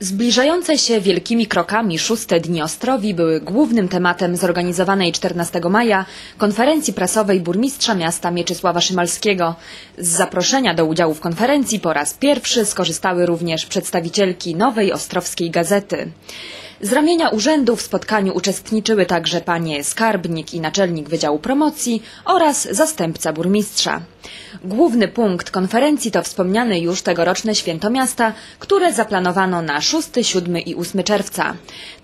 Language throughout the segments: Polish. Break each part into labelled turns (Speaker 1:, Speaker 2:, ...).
Speaker 1: Zbliżające się wielkimi krokami szóste dni Ostrowi były głównym tematem zorganizowanej 14 maja konferencji prasowej burmistrza miasta Mieczysława Szymalskiego. Z zaproszenia do udziału w konferencji po raz pierwszy skorzystały również przedstawicielki nowej ostrowskiej gazety. Z ramienia urzędu w spotkaniu uczestniczyły także panie skarbnik i naczelnik Wydziału Promocji oraz zastępca burmistrza. Główny punkt konferencji to wspomniane już tegoroczne Święto Miasta, które zaplanowano na 6, 7 i 8 czerwca.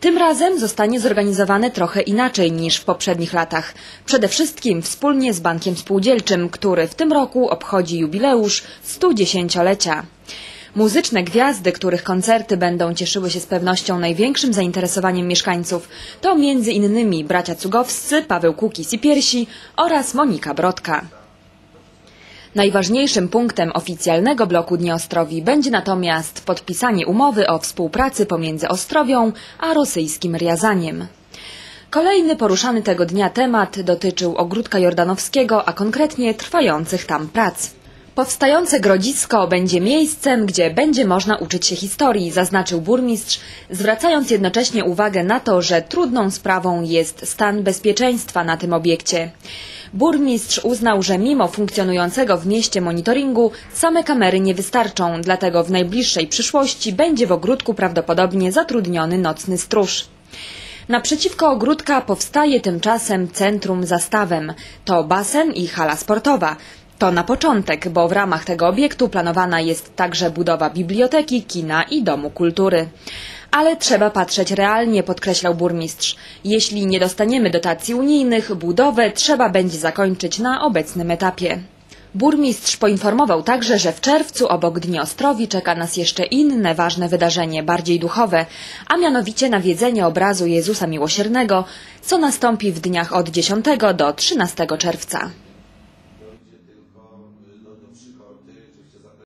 Speaker 1: Tym razem zostanie zorganizowane trochę inaczej niż w poprzednich latach. Przede wszystkim wspólnie z Bankiem Spółdzielczym, który w tym roku obchodzi jubileusz 110-lecia. Muzyczne gwiazdy, których koncerty będą cieszyły się z pewnością największym zainteresowaniem mieszkańców, to innymi bracia Cugowscy, Paweł Kukis i Piersi oraz Monika Brodka. Najważniejszym punktem oficjalnego bloku Dni Ostrowi będzie natomiast podpisanie umowy o współpracy pomiędzy Ostrowią a rosyjskim Riazaniem. Kolejny poruszany tego dnia temat dotyczył ogródka jordanowskiego, a konkretnie trwających tam prac. Powstające grodzisko będzie miejscem, gdzie będzie można uczyć się historii, zaznaczył burmistrz, zwracając jednocześnie uwagę na to, że trudną sprawą jest stan bezpieczeństwa na tym obiekcie. Burmistrz uznał, że mimo funkcjonującego w mieście monitoringu same kamery nie wystarczą, dlatego w najbliższej przyszłości będzie w ogródku prawdopodobnie zatrudniony nocny stróż. Naprzeciwko ogródka powstaje tymczasem centrum zastawem. To basen i hala sportowa. To na początek, bo w ramach tego obiektu planowana jest także budowa biblioteki, kina i domu kultury. Ale trzeba patrzeć realnie, podkreślał burmistrz. Jeśli nie dostaniemy dotacji unijnych, budowę trzeba będzie zakończyć na obecnym etapie. Burmistrz poinformował także, że w czerwcu obok Dni Ostrowi czeka nas jeszcze inne ważne wydarzenie, bardziej duchowe, a mianowicie nawiedzenie obrazu Jezusa Miłosiernego, co nastąpi w dniach od 10 do 13 czerwca.